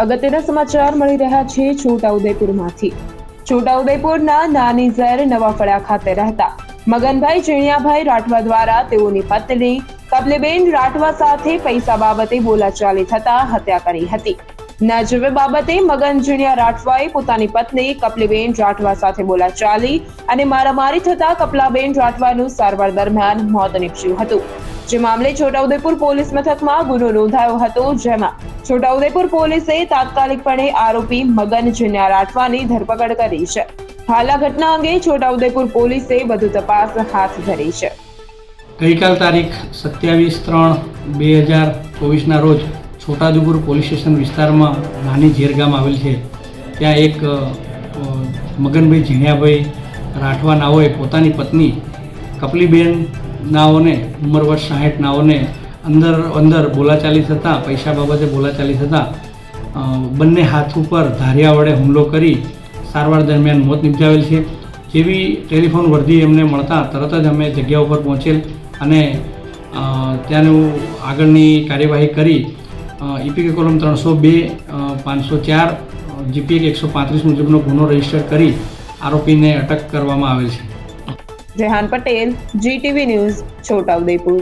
અગત્યના સમાચાર મળી રહ્યા છે છોટાઉદેપુરમાંથી. છોટાઉદેપુરના નાની ઝેર નવા ફળા ખાતે રહેતા મગનભાઈ ચીણિયાભાઈ રાઠવા દ્વારા તેઓની પત્ની કપલીબેન રાઠવા સાથે પૈસા બાબતે બોલાચાલી થતા હત્યા કરી હતી. નજવે બાબતે મગન જીણિયા રાઠવાએ પોતાની પત્ની કપલીબેન રાઠવા સાથે બોલાચાલી અને મારામારી થતા કપલાબેન રાઠવાનું સારવાર દરમિયાન મોત નીપજ્યું હતું. જે મામલે છોટાઉદેપુર પોલીસ મથકમાં ગુનો નોંધાયો હતો, જેમાં છોટાઉદેપુર પોલીસે તાત્કાલિકપણે આરોપી મગન ઝીણિયા રાઠવાની ધરપકડ કરી છે. હાલ આ ઘટના અંગે છોટાઉદેપુર પોલીસે વધુ તપાસ હાથ ધરી છે. ગઈકાલ તારીખ સત્યાવીસ ત્રણ બે હજાર ચોવીસના રોજ છોટાઉદેપુર પોલીસ સ્ટેશન વિસ્તારમાં નાની ઝેર ગામ આવેલ છે. ત્યાં એક મગનભાઈ ઝીણિયાભાઈ રાઠવા નાઓએ પોતાની પત્ની કપલીબેન નાઓને ઉંમર વર્ષ સાહીઠ નાઓને અંદર અંદર બોલાચાલી થતાં પૈસા બાબતે બોલાચાલી થતાં બંને હાથ ઉપર ધારિયા વડે હુમલો કરી સારવાર દરમિયાન મોત નિપજાવેલ છે. જેવી ટેલિફોન વર્ધી એમને મળતા તરત જ અમે જગ્યા ઉપર પહોંચેલ અને ત્યાંનું આગળની કાર્યવાહી કરી. ઇપીકે કોલમ ત્રણસો બે પાંચસો ચાર જીપીએક એકસો પાંત્રીસ મુજબનો ગુનો રજિસ્ટર કરી આરોપીને અટક કરવામાં આવેલ છે. Rehan Patel GTV news Chhotaudepur